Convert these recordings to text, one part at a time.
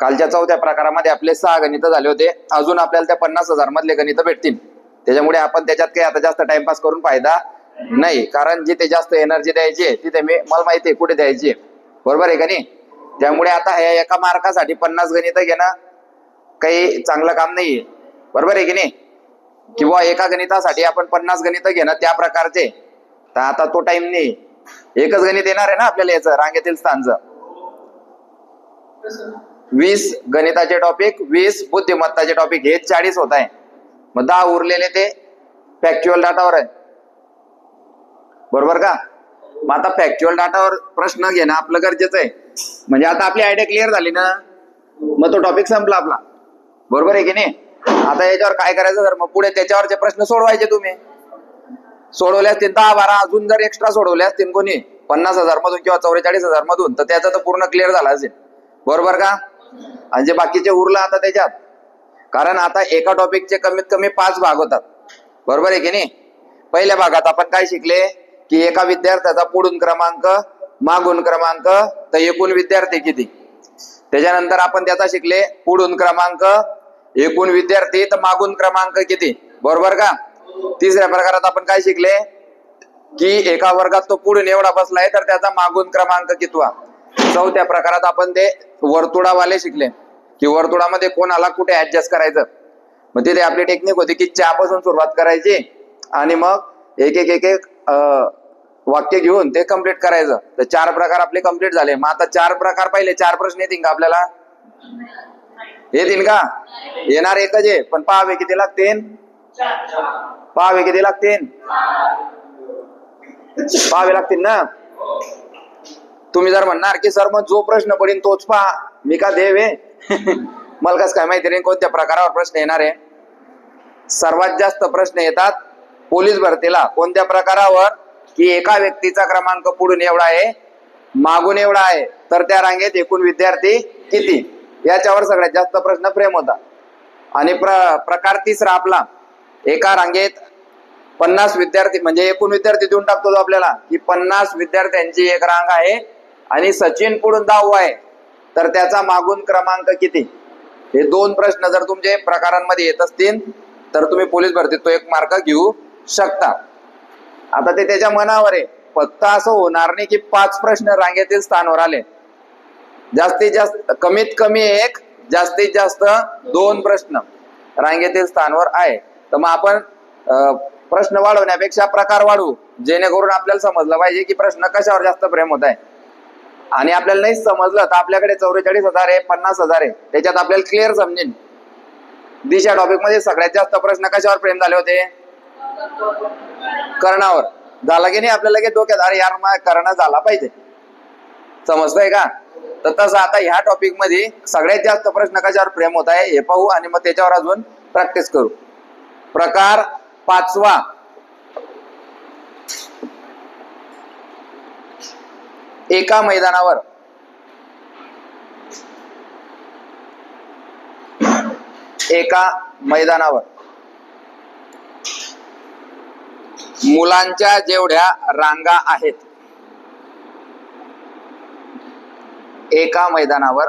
कालच्या चौथ्या प्रकारामध्ये आपले सहा गणित झाले होते. अजून आपल्याला त्या पन्नास हजार मधले गणित भेटतील. त्याच्यामुळे आपण त्याच्यात काही आता जास्त टाइमपास करून फायदा नाही. कारण जिथे जास्त एनर्जी द्यायची आहे तिथे मी मला माहिती आहे कुठे द्यायची बरोबर आहे का नाही? त्यामुळे आता या एका मार्कासाठी पन्नास गणित घेणं काही चांगलं काम नाहीये. बरोबर आहे की नाही? किंवा एका गणितासाठी आपण पन्नास गणित घेणं त्या प्रकारचे. तर आता तो टाइम नाही एकच गणित येणार आहे ना आपल्याला याचं? रांगेतील स्थानचं. वीस गणिताचे टॉपिक वीस बुद्धिमत्ताचे टॉपिक हे चाळीस होत आहे. मग दहा उरलेले ते फॅक्च्युअल डाटावर आहे. बरोबर का? मग आता फॅक्च्युअल डाटावर प्रश्न घेणं आपलं गरजेचं आहे. म्हणजे आता आपली आयडिया क्लिअर झाली ना? मग तो टॉपिक संपला आपला. बरोबर आहे की नाही? आता याच्यावर काय करायचं तर मग पुढे त्याच्यावरचे प्रश्न सोडवायचे तुम्ही. सोडवले असतील दहा बारा अजून जर एक्स्ट्रा सोडवले असतील कोणी पन्नास हजार मधून किंवा चौवेचाळीस हजार मधून तर त्याचं तर पूर्ण क्लिअर झाला असेल. बरोबर का? आणि जे बाकीचे उरलं आता त्याच्यात. कारण आता एका टॉपिकचे कमीत कमी पाच भाग होतात. बरोबर आहे की नाही? पहिल्या भागात आपण काय शिकले? की एका विद्यार्थ्याचा पुढून क्रमांक मागून क्रमांक तर एकूण विद्यार्थी किती? त्याच्यानंतर आपण त्याचा शिकले पुढून क्रमांक एकूण विद्यार्थी तर मागून क्रमांक किती? बरोबर का? तिसऱ्या प्रकारात आपण काय शिकले? की एका वर्गात तो पुढून एवढा बसलाय तर त्याचा मागून क्रमांक कितवा? चौथ्या प्रकारात आपण ते वर्तुळावाले शिकले. की वर्तुळामध्ये कोणाला कुठे ऍडजस्ट करायचं? मग तिथे आपली टेक्निक होती की पासून सुरुवात करायची आणि मग एक एक एक एक वाक्य घेऊन ते कंप्लीट करायचं. तर चार प्रकार आपले कंप्लीट झाले. मग आता चार प्रकार पाहिले चार प्रश्न येतील का आपल्याला? येतील का? येणार एकच आहे. पण पहावे किती लागतील? पहावे किती लागतील? पहावे लागतील ना? तुम्ही जर म्हणणार की सर मग जो प्रश्न पडेल तोच पहा. मी का देव आहे? मला कसं काय माहिती नाही कोणत्या प्रकारावर प्रश्न येणार आहे? सर्वात जास्त प्रश्न येतात पोलीस भरतीला. कोणत्या प्रकारावर? की एका व्यक्तीचा क्रमांक पुढून एवढा आहे मागून एवढा आहे तर त्या रांगेत एकूण विद्यार्थी किती? याच्यावर सगळ्यात जास्त प्रश्न प्रेम होता आणि प्र प्रकार तिसरा आपला. एका रांगेत पन्नास विद्यार्थी म्हणजे एकूण विद्यार्थी देऊन टाकतो आपल्याला की पन्नास विद्यार्थ्यांची एक रांग आहे आणि सचिन पुढून दहावा आहे. तर त्याचा मागून क्रमांक किती? हे दोन प्रश्न जर तुमचे प्रकारांमध्ये येत असतील तर तुम्ही पोलीस भरतीत तो एक मार्क घेऊ शकता. आता ते त्याच्या मनावर आहे. फक्त असं होणार नाही की पाच प्रश्न रांगेतील स्थानावर आले. जास्तीत जास्त कमीत कमी एक जास्तीत जास्त दोन प्रश्न रांगेतील स्थानावर आहे. तर मग आपण प्रश्न वाढवण्यापेक्षा प्रकार वाढवू. जेणेकरून आपल्याला समजलं पाहिजे की प्रश्न कशावर जास्त प्रेम होत आहे. आणि आपल्याला नाही समजलं तर आपल्याकडे चौवेचाळीस हजार आहे पन्नास हजार आहे. त्याच्यात आपल्याला क्लिअर समजेल दिशा टॉपिकमध्ये सगळ्यात जास्त प्रश्न कशावर प्रेम झाले होते? कर्णावर. झाला की नाही आपल्याला की डोक्यात? अरे यार कर्ण झाला पाहिजे. समजतंय का? तर तसं आता ह्या टॉपिकमध्ये सगळ्यात जास्त प्रश्न कशावर प्रेम होत आहे हे पाहू आणि मग त्याच्यावर अजून प्रॅक्टिस करू. प्रकार पाचवा. एका मैदानावर. एका मैदानावर. मुलांच्या जेवढ्या रांगा आहेत एका मैदानावर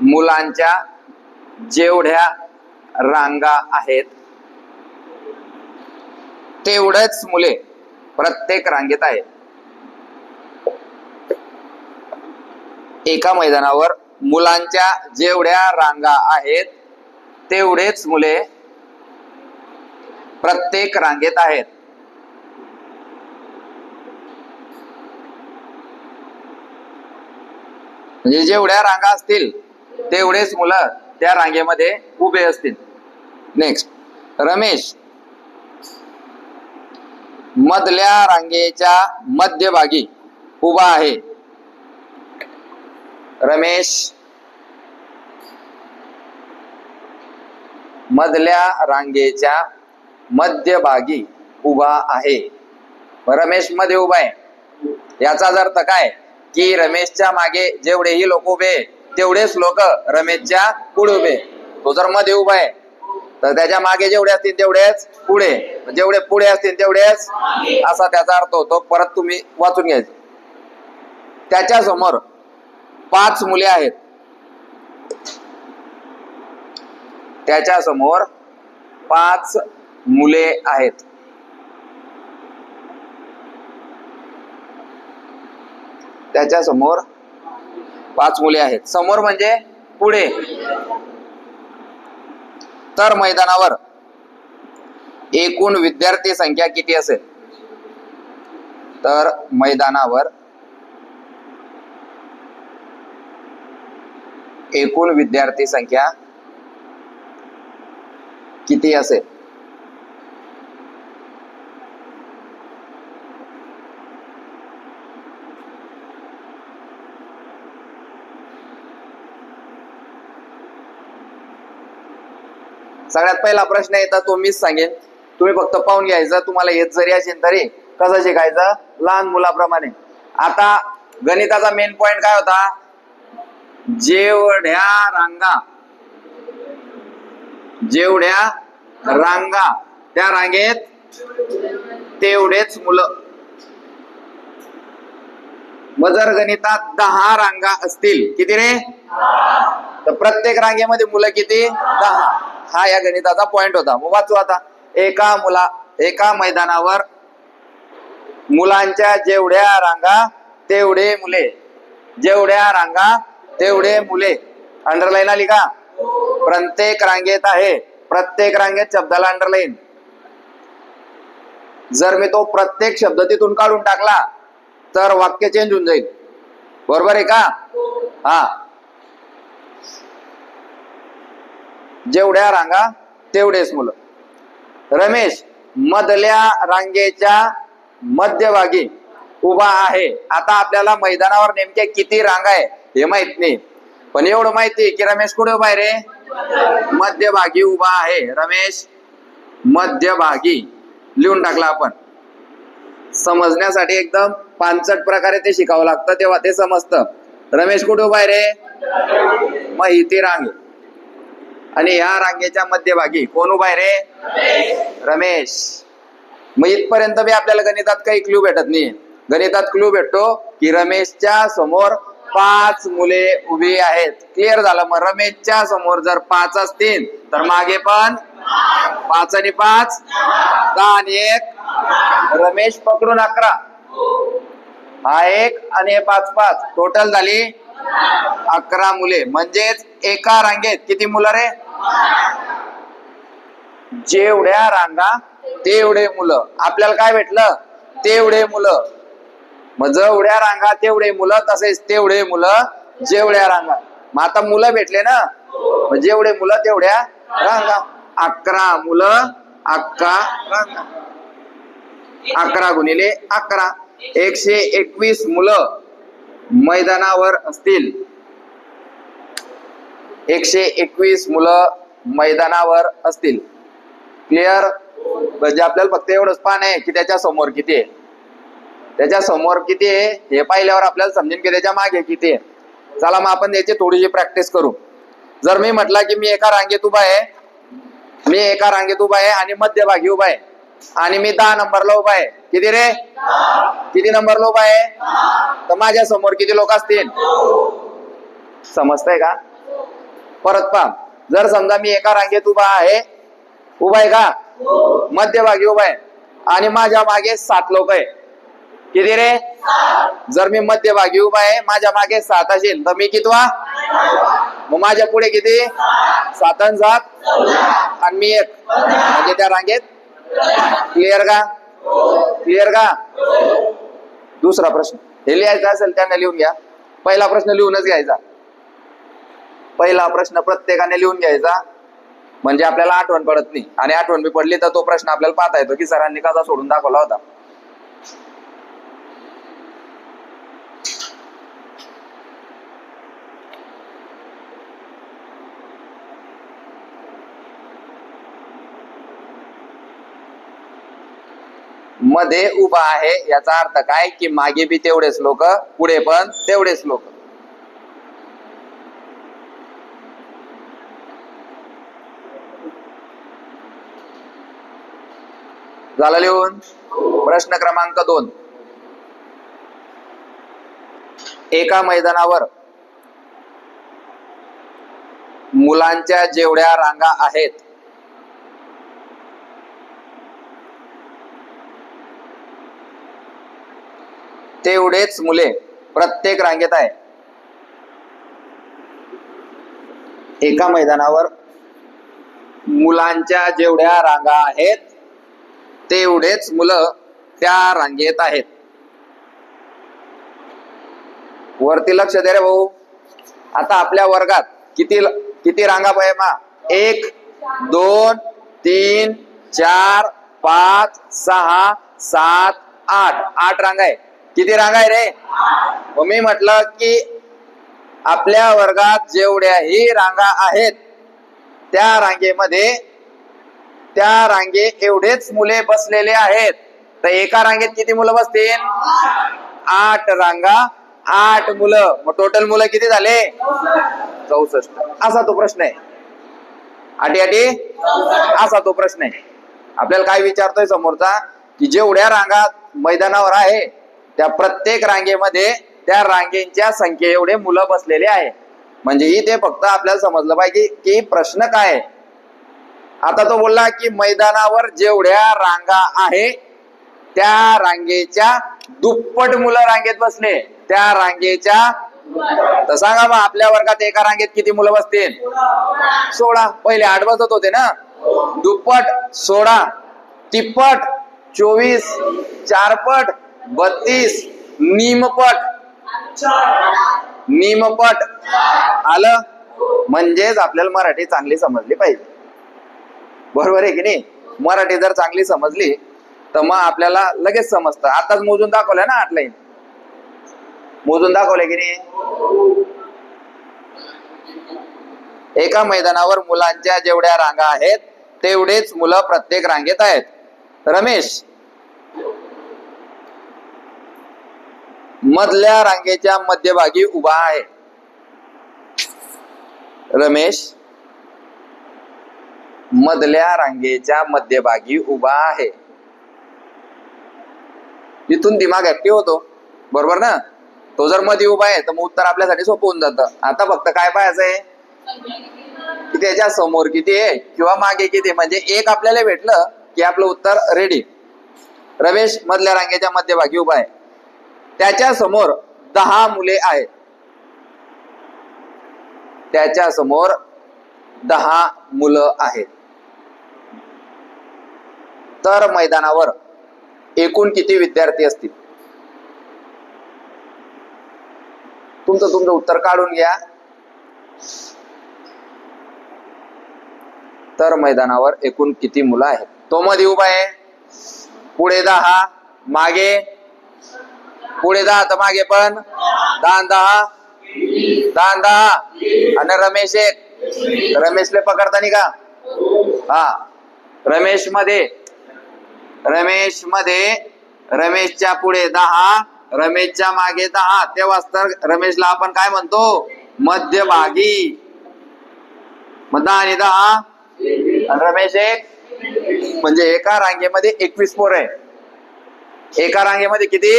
मुलांच्या जेवढ्या रांगा आहेत तेवढेच मुले प्रत्येक रांगेत आहेत. एका मैदानावर मुलांच्या जेवढ्या रांगा आहेत तेवढेच मुले प्रत्येक रांगेत आहेत. म्हणजे जेवढ्या रांगा असतील तेवढेच मुलं त्या रांगेमध्ये उभे असतील. नेक्स्ट रमेश. मधल्या रांगेच्या मध्यभागी उभा आहे. रमेश. मधल्या रांगेच्या मध्यभागी उभा आहे. रमेशमध्ये उभा आहे. याचा अर्थ काय? की रमेशच्या मागे जेवढेही लोक उभे तेवढेच लोक रमेशच्या पुढे उभे तो जर मध्ये उभा आहे तर त्याच्यामागे जेवढे असतील तेवढेच पुढे जेवढे पुढे असतील तेवढेच असा त्याचा अर्थ होतो. परत तुम्ही वाचून घ्यायचं त्याच्यासमोर पाच मुले आहेत. त्याच्यासमोर पाच मुले आहेत. त्याच्यासमोर पाच मुले आहेत. समोर म्हणजे पुढे. तर मैदानावर एकूण विद्यार्थी संख्या किती असेल? तर मैदानावर एकूण विद्यार्थी संख्या किती असेल? सगळ्यात पहिला प्रश्न येतात तो मीच सांगेन. तुम्ही फक्त पाहून घ्यायचं तुम्हाला येत जरी असेल तरी कसं शिकायचं? लहान मुलाप्रमाणे. आता गणिताचा मेन पॉइंट काय होता? जेवढ्या रांगा जेवढ्या रांगा त्या रांगेत तेवढेच मुलं. मग जर गणितात दहा रांगा असतील. किती रे? तर प्रत्येक रांगेमध्ये मुलं किती? दहा. हा या गणिताचा पॉइंट होता. मग वाचू आता. एका मुला एका मैदानावर मुलांच्या जेवढ्या रांगा तेवढे मुले. जेवढ्या रांगा तेवढे मुले अंडरलाईन आली का? प्रत्येक रांगेत आहे. प्रत्येक रांगेत शब्दाला अंडरलाईन जर मी तो प्रत्येक शब्द तिथून काढून टाकला तर वाक्य चेंज होऊन जाईल. बरोबर आहे का? हा. जेवढ्या रांगा तेवढेच मुलं. रमेश मधल्या रांगेच्या मध्यभागी उभा आहे. आता आपल्याला मैदानावर नेमके किती रांगा आहे? हे माहीत नाही. पण एवढं माहिती आहे की रमेश कुठे उभा आहे रे? मध्यभागी उभा आहे. रमेश मध्यभागी. लिहून टाकला आपण. समजण्यासाठी एकदम पानचट प्रकारे ते शिकावं लागतं तेव्हा ते समजतं. रमेश कुठे उभा आहे रे? मग रांग. आणि ह्या रांगेच्या मध्यभागी कोण उभा आहे रे? रमेश. मग इथपर्यंत बी आपल्याला गणितात काही क्लू भेटत नाही गणितात क्लू भेटतो की रमेशच्या समोर पाच मुले उभी आहेत. क्लिअर झालं. मग रमेशच्या समोर जर पाच असतील तर मागे पण पाच आणि पाच. दहा आणि एक. रमेश पकडून अकरा. हा एक आणि पाच पाच. टोटल झाली अकरा मुले. म्हणजेच एका रांगेत किती मुलं रे? जेवढ्या रांगा तेवढे मुलं. आपल्याला काय भेटलं? तेवढे मुलं. मग जेवढ्या रांगा तेवढे मुलं तसेच तेवढे मुलं जेवढ्या रांगा. मग आता मुलं भेटले ना? मग जेवढे मुलं तेवढ्या रांगा. अकरा मुलं अक्का रांगा. अकरा गुणिले अकरा. एकशे एकवीस मुलं मैदानावर असतील. एकशे एकवीस मुलं मैदानावर असतील. क्लिअर म्हणजे आपल्याला फक्त एवढंच पान आहे की त्याच्यासमोर किती आहे? त्याच्यासमोर किती आहे? हे पाहिल्यावर आपल्याला समजेल की त्याच्यामागे किती आहे? चला मग आपण याची थोडीशी प्रॅक्टिस करू. जर मी म्हटला की मी एका रांगेत उभा आहे मी एका रांगेत उभा आहे आणि मध्यभागी उभा आहे आणि मी दहा नंबरला उभा आहे किती रे? किती नंबरला उभा आहे? तर माझ्यासमोर किती लोक असतील? समजतंय का? परत पहा जर समजा मी एका रांगेत उभा आहे उभा आहे का? मध्यभागी उभा आहे आणि माझ्या मागे सात लोक आहे. किती रे? जर मी मध्यभागी उभा आहे माझ्या मागे सात असेल तर मी कितवा? मग माझ्या पुढे किती? सात आणि सात? आणि मी एक. म्हणजे त्या रांगेत? क्लिअर का? क्लिअर का? दुसरा प्रश्न. हे लिहायचा असेल त्यांना लिहून घ्या. पहिला प्रश्न लिहूनच घ्यायचा. पहिला प्रश्न प्रत्येकाने लिहून घ्यायचा. म्हणजे आपल्याला आठवण पडत नाही. आणि आठवण बी पडली तर तो प्रश्न आपल्याला पाहता येतो की सरांनी कसा सोडून दाखवला होता. मध्ये उभा आहे. याचा अर्थ काय? की मागे बी तेवढेच लोक पुढे पण तेवढेच लोक. झालं लिहून? प्रश्न क्रमांक दोन. एका मैदानावर मुलांच्या जेवढ्या रांगा आहेत तेवढेच मुले प्रत्येक रांगेत आहे. एका मैदानावर मुलांच्या जेवढ्या रांगा आहेत तेवढेच मुलं त्या रांगेत आहेत. वरती लक्ष दे रे भाऊ. आता आपल्या वर्गात किती किती रांगा पाहिजे मा? एक दोन तीन चार पाच सहा सात आठ. आठ रांगा आहे. किती रांगा आहे रे? मग मी म्हटलं की आपल्या वर्गात जेवढ्याही रांगा आहेत त्या रांगेमध्ये त्या रांगे एवढेच मुले बसलेले आहेत. तर एका रांगेत किती मुलं बसतील? आठ रांगा आठ मुलं. मग टोटल मुलं किती झाले? चौसष्ट. असा तो प्रश्न आहे. आठी आठी असा तो प्रश्न आहे. आपल्याला काय विचारतोय समोरचा? की जेवढ्या रांगा मैदानावर आहे त्या प्रत्येक रांगेमध्ये त्या रांगेच्या संख्ये एवढे मुलं बसलेले आहे. म्हणजे इथे फक्त आपल्याला समजलं पाहिजे की प्रश्न काय आहे. आता तो बोलला की मैदानावर जेवढ्या रांगा आहे त्या रांगेच्या दुप्पट मुलं रांगेत बसले. त्या रांगेच्या तर सांगा मग आपल्या वर्गात एका रांगेत किती मुलं बसतील? सोळा. पहिले आठ बसत होते ना? दुप्पट सोळा. तिप्पट चोवीस. चारपट. बत्तीस. निमपट. निमपट. आलं? म्हणजेच आपल्याला मराठी चांगली समजली पाहिजे. बरोबर आहे की नाही? मराठी जर चांगली समजली तर मग आपल्याला लगेच समजतं. आताच मोजून दाखवलं ना आठ लाईन. मोजून दाखवलंय की नाही? एका मैदानावर मुलांच्या जेवढ्या रांगा आहेत तेवढेच मुलं प्रत्येक रांगेत आहेत. रमेश मधल्या रांगेच्या मध्यभागी उभा आहे. रमेश मधल्या रांगेच्या मध्यभागी उभा आहे. इथून दिमाग ऍक्टिव्ह होतो. बरोबर ना? तो जर मध्ये उभा आहे तर मग उत्तर आपल्यासाठी सोपं होऊन जातं. आता फक्त काय पाहायचंय की त्याच्यासमोर किती आहे? किंवा मागे किती? म्हणजे एक आपल्याला भेटलं की आपलं उत्तर रेडी रमेश मधल्या रांगेच्या मध्यभागी उभा आहे. त्याच्यासमोर दहा मुले आहेत. त्याच्यासमोर दहा मुलं आहेत. तर मैदानावर एकूण किती विद्यार्थी असतील? तुमचं तुमचं उत्तर काढून घ्या. तर मैदानावर एकूण किती मुलं आहेत? तो मध्ये उभा आहे. पुढे दहा मागे पुढे दहा तर मागे पण. दहा दहा. दहा दहा. आणि रमेश एक. रमेशले पकडतानी का? हा. रमेशमध्ये रमेशमध्ये रमेशच्या पुढे दहा. रमेशच्या मागे दहा. तेव्हाच तर रमेशला आपण काय म्हणतो? मध्यभागी. मग दहा आणि दहा. रमेश एक. म्हणजे एका रांगेमध्ये एकवीस पोर आहे. एका रांगेमध्ये किती?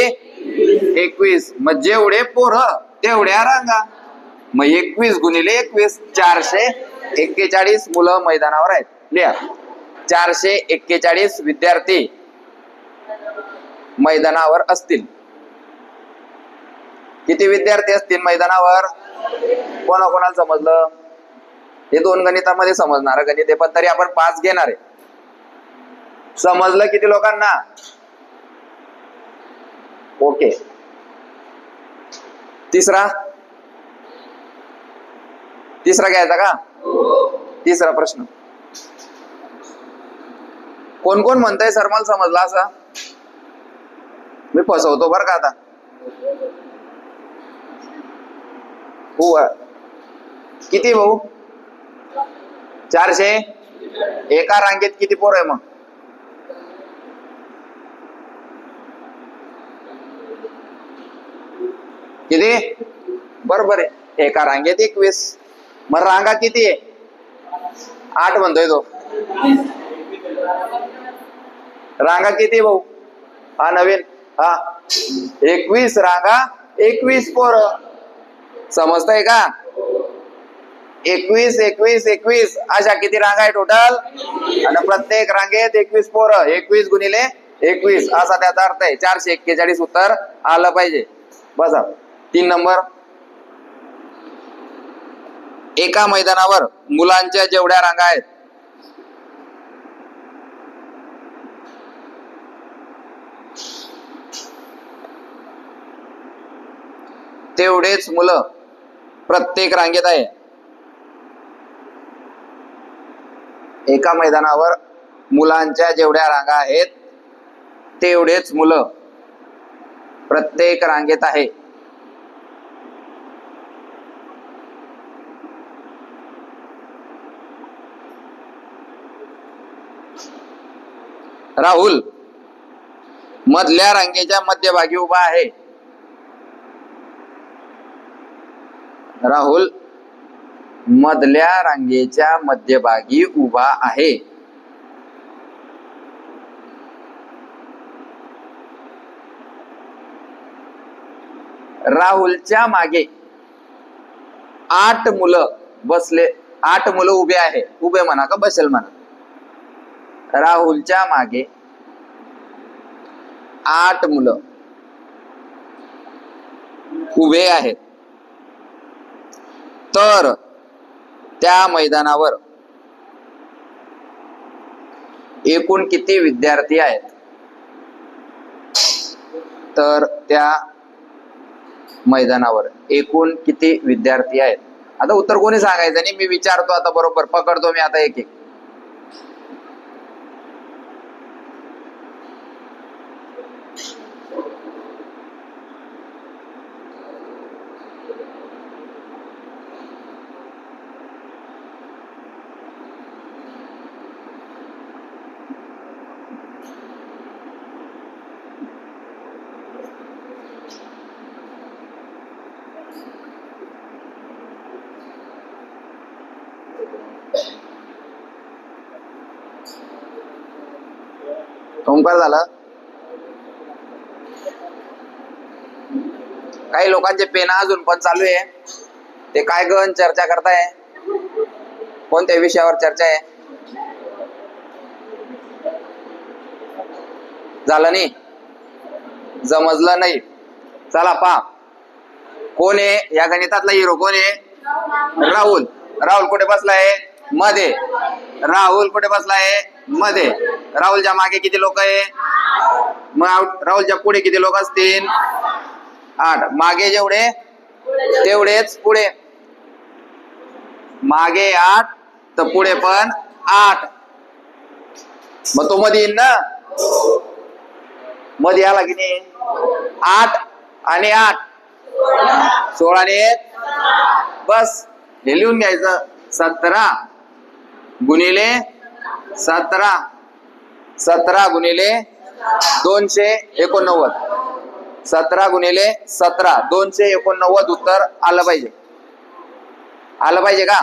एकवीस. मग जेवढे पोर तेवढ्या रांगा. मग एकवीस गुणिले एकवीस चारशे एक्केचाळीस मुलं मैदानावर आहेत. लिहा चारशे एक्केचाळीस विद्यार्थी मैदानावर असतील. किती विद्यार्थी असतील मैदानावर? कोणा कोणाला समजलं? हे दोन गणितामध्ये समजणार. गणित आहे पण तरी आपण पाच घेणार आहे. समजलं किती लोकांना? ओके. तिसरा? तिसरा घ्यायचा का? तिसरा प्रश्न. कोण कोण म्हणताय सर मला समजला असा? मी फसवतो बर का आता. हो किती भाऊ? चारशे? एका रांगेत किती पोर आहे मग? किती? बरोबर आहे. एका रांगेत एकवीस. मग रांगा किती आहे? आठ म्हणतोय तो. रांगा किती भाऊ? हा नवीन. हा. एकवीस रांगा एकवीस पोर. समजतंय का? एकवीस एकवीस एकवीस. अशा किती रांगा आहे टोटल आणि प्रत्येक रांगेत एकवीस पोरं. एकवीस गुणिले एकवीस. असा त्याचा अर्थ आहे. चारशे एक्केचाळीस उत्तर आलं पाहिजे. बसा. तीन नंबर. एका मैदानावर मुलांच्या जेवढ्या रांगा आहेत तेवढेच मुलं प्रत्येक रांगेत आहे. एका मैदानावर मुलांच्या जेवढ्या रांगा आहेत तेवढेच मुलं प्रत्येक रांगेत आहे. राहुल मधल्या रांगेच्या मध्यभागी उभा आहे. राहुल मधल्या रांगेच्या मध्यभागी उभा आहे. राहुलच्या मागे आठ मुलं बसले आठ मुलं उभे आहे. उभे म्हणा का बसेल म्हणा. राहुलच्या मागे आठ मुलं उभे आहेत. तर त्या मैदानावर एकूण किती विद्यार्थी आहेत? तर त्या मैदानावर एकूण किती विद्यार्थी आहेत? आता उत्तर कोणी सांगायचं? नाही मी विचारतो आता बरोबर पकडतो मी आता एक एक. ओंकार झाला? काही लोकांचे पेन अजून पण चालू आहे. ते काय गण चर्चा करताय? कोणत्या विषयावर चर्चा आहे? झालं नाही? जमजलं नाही. चला पा कोण आहे? या गणितातला हिरो कोण आहे? राहुल. राहुल कुठे बसलाय? मध्ये. राहुल कुठे बसलाय? मध्ये. राहुलच्या मागे किती लोक आहे? मग राहुलच्या पुढे किती लोक असतील? आठ. मागे जेवढे तेवढेच पुढे. मागे आठ तर पुढे पण आठ. मग तो मध्ये येईल ना? मध्ये आला की नाही? आठ आणि आठ. सोळाने एक. बस. हे लिहून घ्यायचं. सतरा गुणिले सतरा. सतरा गुणिले दोनशे एकोणनव्वद. सतरा गुणिले सतरा. दोनशे एकोणनव्वद उत्तर आलं पाहिजे. आलं पाहिजे का?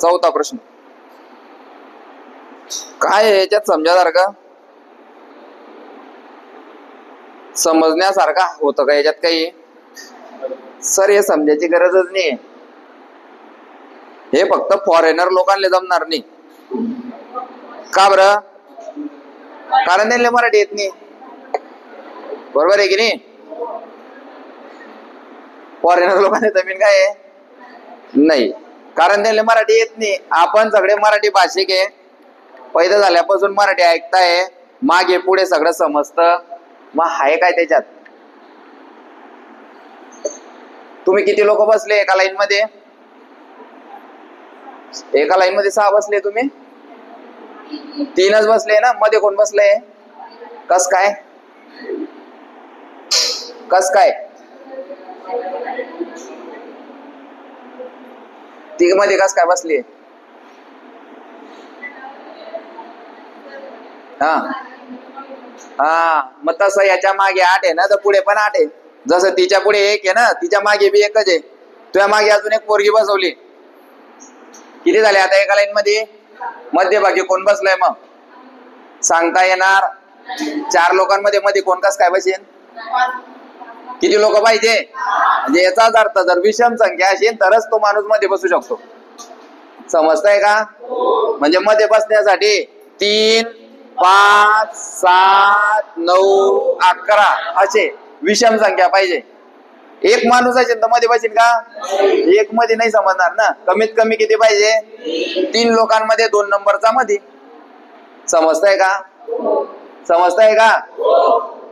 चौथा प्रश्न. काय आहे याच्यात समजासारखं? समजण्यासारखा होतं का? याच्यात काही? सर हे समजायची गरजच नाही हे फक्त फॉरेनर लोकांना जमणार नाही. का बर? कारण त्यांना मराठी येत नाही. बरोबर आहे की नाही? फॉरेनर लोकांना जमीन काय आहे? नाही. कारण त्यांना मराठी येत नाही. आपण सगळे मराठी भाषिक आहे. पैदा झाल्यापासून मराठी ऐकताय. मागे पुढे सगळं समजतं. मग आहे काय त्याच्यात? तुम्ही किती लोक बसले एका लाईन मध्ये? एका लाईन मध्ये सहा बसले तुम्ही? तीनच बसले ना? मध्ये कोण बसले कस काय? कस काय? ती मध्ये कस काय बसली? हा. हा. मग तसं याच्या मागे आठ आहे ना? तर पुढे पण आठ आहे. जसं तिच्या पुढे एक आहे ना? तिच्यामागे बी एकच आहे. तुझ्या मागे अजून एक पोरगी बसवली. किती झाले आता एका लाईन मध्ये? मध्यभागी कोण बसलाय मग? सांगता येणार? चार लोकांमध्ये मध्ये कोण कस काय बसेन? किती लोक पाहिजे? म्हणजे याचाच अर्थ जर विषम संख्या असेल तरच तो माणूसमध्ये बसू शकतो. समजताय का? म्हणजे मध्ये बसण्यासाठी तीन पाच सात नऊ अकरा असे विषम संख्या पाहिजे. एक माणूस असेल तर मध्ये बसेल का? एक मध्ये नाही समजणार ना. कमीत कमी किती पाहिजे? तीन लोकांमध्ये दोन नंबरचा मध्ये. समजताय का? समजताय का?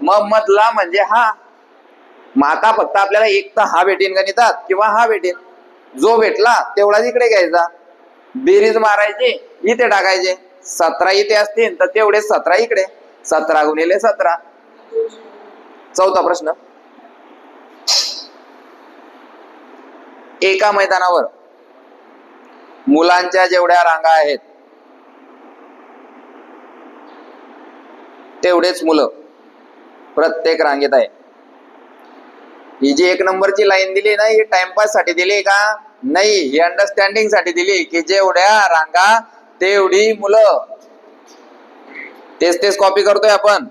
मग मधला म्हणजे हा. माता फक्त आपल्याला एक तर हा भेटेन गणितात किंवा हा भेटेन. जो भेटला तेवढा इकडे घ्यायचा. बेरीज मारायची इथे टाकायचे. सतरा इथे असतील तर तेवढे सतरा इकडे. सतरा गुणिले सतरा. चौथा प्रश्न. एका मैदानावर. मुलांच्या जेवढ्या रांगा आहेत तेवढेच मुलं प्रत्येक रांगेत आहे ही जी एक नंबरची लाईन दिली ना ही टाइमपाससाठी दिली का? नाही ही अंडरस्टँडिंगसाठी दिली की जेवढ्या रांगा तेवढी मुलं. तेच तेच कॉपी करतोय आपण.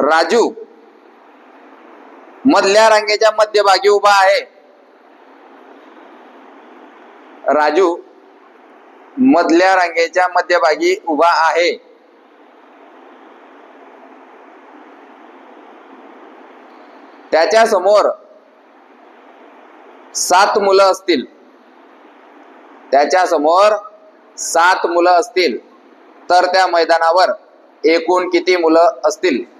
राजू मधल्या रांगेच्या मध्यभागी उभा आहे. राजू मधल्या रांगेच्या मध्यभागी उभा आहे. त्याच्यासमोर सात मुलं असतील. त्याच्यासमोर सात मुलं असतील. तर त्या मैदानावर एकूण किती मुलं असतील?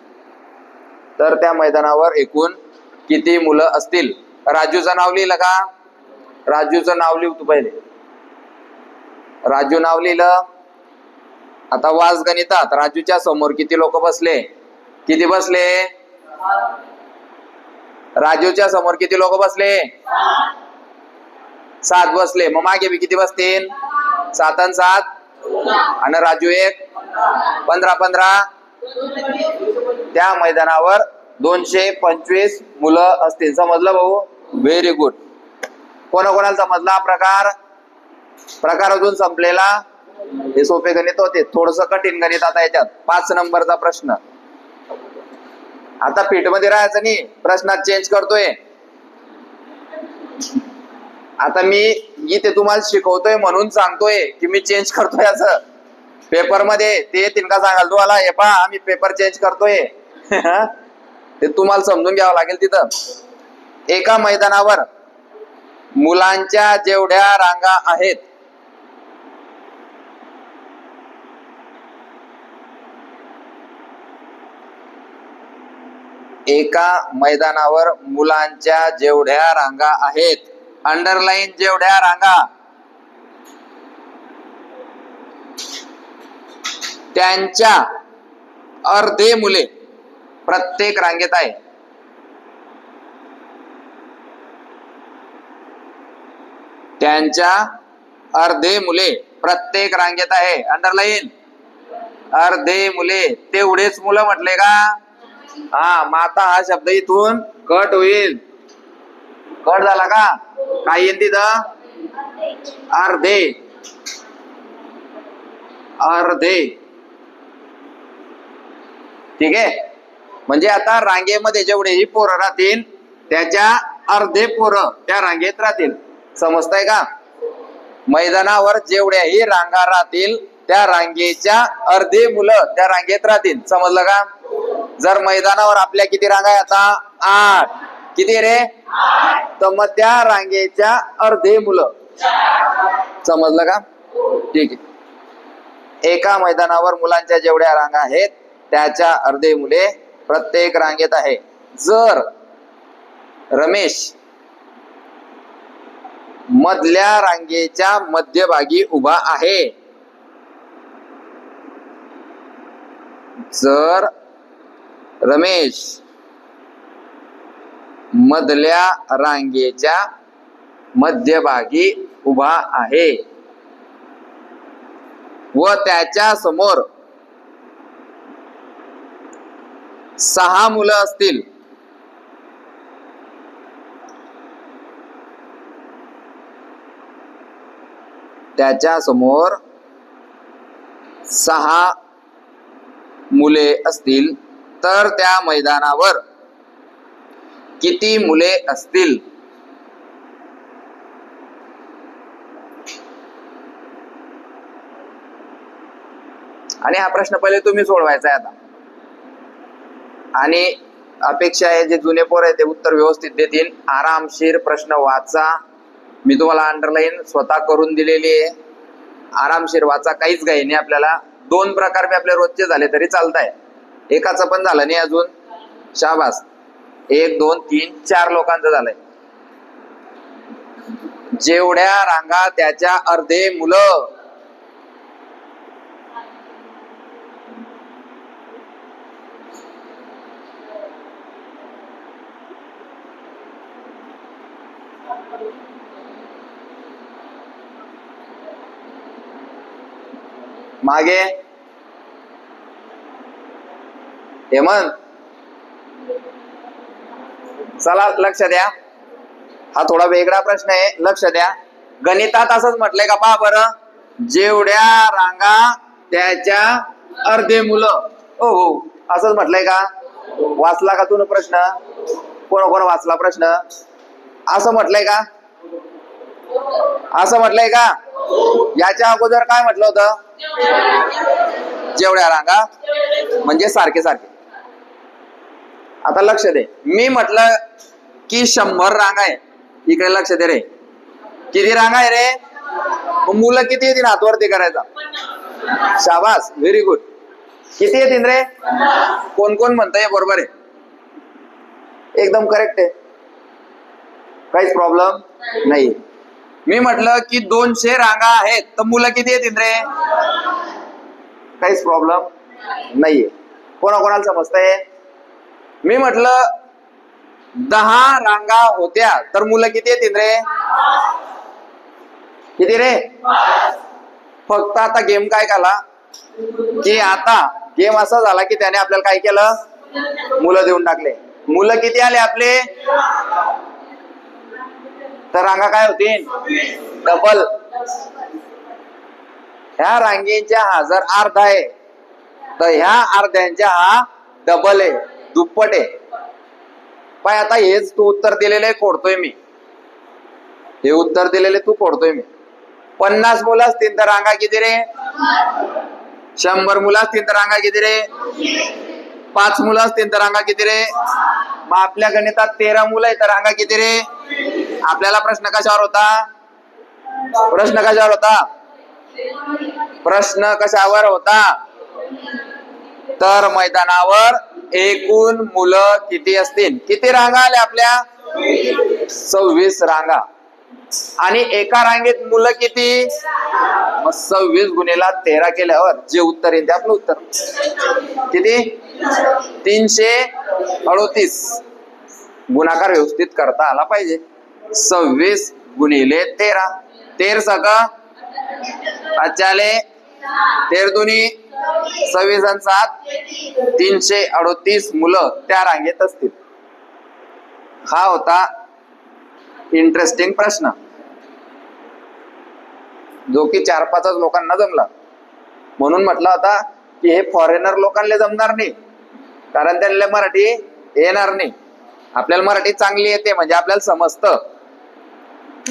तर त्या मैदानावर एकूण किती मुलं असतील? राजूचं नाव लिहिलं का? राजूचं नाव लिहू तू पहिले. राजू नाव लिहिलं. आता वाज गणितात राजूच्या समोर किती लोक बसले? किती बसले? राजूच्या समोर किती लोक बसले? सात बसले. मग मागे बी किती बसतील? सात आणि सात? आणि राजू एक? पंधरा पंधरा? त्या मैदानावर दोनशे पंचवीस मुलं असतील. समजलं भाऊ? व्हेरी गुड कोणाकोणाला समजला प्रकार? प्रकार अजून संपलेला? हे सोपे गणित होते. थोडस कठीण गणित आता याच्यात. पाच नंबरचा प्रश्न. आता पीठमध्ये राहायचं नाही. प्रश्नात चेंज करतोय. आता मी इथे तुम्हाला शिकवतोय म्हणून सांगतोय की मी चेंज करतोय असं. पेपरमध्ये ते तिनका का सांगाल तुम्हाला? हे पहा आम्ही पेपर चेंज करतोय. ते तुम्हाला समजून घ्यावं लागेल तिथं. एका मैदानावर मुलांच्या जेवढ्या रांगा आहेत एका मैदानावर मुलांच्या जेवढ्या रांगा आहेत अंडरलाईन जेवढ्या रांगा त्यांच्या अर्धे मुले प्रत्येक रांगेत आहे. त्यांच्या अर्धे मुले प्रत्येक रांगेत आहे. अंडरलाईन अर्धे मुले. तेवढेच मुलं म्हटले का? हा माता हा शब्द इथून कट होईल. कट झाला का? काय येईल तिथं? अर्धे. अर्धे. ठीक आहे? म्हणजे आता रांगेमध्ये जेवढेही पोरं राहतील त्याच्या अर्धे पोरं त्या रांगेत राहतील. समजताय का? मैदानावर जेवढ्याही रांगा राहतील त्या रांगेच्या अर्धे मुलं त्या रांगेत राहतील. समजलं का? जर मैदानावर आपल्या किती रांगा आहे आता? आठ. किती रे? तर मग त्या रांगेच्या अर्धे मुलं. समजलं का? ठीक आहे. एका मैदानावर मुलांच्या जेवढ्या रांगा आहेत त्याच्या अर्धे मुले प्रत्येक रांगेत आहे. जर रमेश मधल्या रांगेच्या मध्यभागी उभा आहे. जर रमेश मधल्या रांगेच्या मध्यभागी उभा आहे. व त्याच्या समोर सहा मुलं असतील. त्याच्यासमोर सहा मुले असतील. तर त्या मैदानावर किती मुले असतील? आणि हा प्रश्न पहिले तुम्ही सोडवायचा आहे आता. आणि अपेक्षा आहे जे जुने पोर आहे ते उत्तर व्यवस्थित देतील. आरामशीर प्रश्न वाचा. मी तुम्हाला अंडरलाईन स्वतः करून दिलेली आहे. आरामशीर वाचा काहीच घाई नाही आपल्याला. दोन प्रकार मी आपले रोजचे झाले तरी चालताय. एकाचं पण झालं नाही अजून. शाबास. एक दोन तीन चार लोकांचं झालंय. जेवढ्या रांगा त्याच्या अर्धे मुलं. मागे. हेमंत चला लक्ष द्या. हा थोडा वेगळा प्रश्न आहे. लक्ष द्या. गणितात असंच म्हटलंय का पहा बरं? जेवढ्या रांगा त्याच्या अर्धे मुलं. हो हो. असंच म्हटलंय का? वाचला का तू प्रश्न? कोण कोण वाचला प्रश्न? असं म्हटलंय का? असं म्हटलंय का? याच्या अगोदर काय म्हटलं होतं? जेवढ्या रांगा म्हणजे सारखे सारखे. आता लक्ष दे. मी म्हटलं की शंभर रांगा आहे. इकडे लक्ष दे रे. किती रांगा आहे रे? मग मुलं किती येतील हातवरती करायचा? शाबास व्हेरी गुड किती येतील रे? कोण कोण म्हणतंय बरोबर आहे. एकदम करेक्ट आहे. काहीच प्रॉब्लेम नाही. मी म्हटलं की दोनशे रांगा आहेत तर मुलं किती येतील रे काहीच प्रॉब्लेम नाहीये. कोणाकोणाला समजतंय? मी म्हटलं दहा रांगा होत्या तर मुलं किती येतील रे किती रे? फक्त आता गेम काय काला? की आता गेम असा झाला की त्याने आपल्याला काय केलं? मुलं देऊन टाकले. मुलं किती आले आपले? तर रांगा काय होतील? डबल ह्या रांगेच्या हा जर अर्धा आहे तर ह्या अर्ध्यांच्या हा डबल आहे दुप्पट आहे. पाय आता हेच तू उत्तर दिलेलं आहे खोडतोय मी. हे उत्तर दिलेले तू खोडतोय मी. पन्नास मुलं असतील तर रांगा किती रे? शंभर मुलं असतील तर रांगा किती रे? पाच मुलं असतील तर रांगा किती रे? मग आपल्या गणितात तेरा मुलं आहे तर रांगा किती रे? आपल्याला प्रश्न कशावर होता? प्रश्न कशावर होता? प्रश्न कशावर होता? तर मैदानावर एकूण मुलं किती असतील? किती रांगा आल्या आपल्या? सव्वीस रांगा. आणि एका रांगेत मुलं किती? मग सव्वीस गुन्हेला तेरा केल्यावर जे उत्तर येईल ते आपलं उत्तर. किती? तीनशे अडोतीस. गुणाकार व्यवस्थित करता आला पाहिजे. सव्वीस गुणिले तेरा. तेर सक अचाले तेर दुनी. सव्वीस आणि सात. तीनशे अडोतीस मुलं त्या रांगेत असतील. हा होता इंटरेस्टिंग प्रश्न. जो की चार पाचच लोकांना जमला. म्हणून म्हटलं होता की हे फॉरेनर लोकांना जमणार नाही. कारण त्यांना मराठी येणार नाही. आपल्याला मराठी चांगली येते म्हणजे आपल्याला समजतं.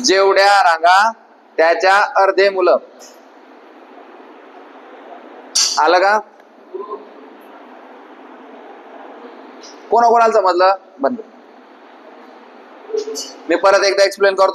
जेवढ्या रांगा त्याच्या अर्धे मुलं. आलं का? कोणाकोणाला समजलं? बंद. मी परत एकदा एक्सप्लेन करतो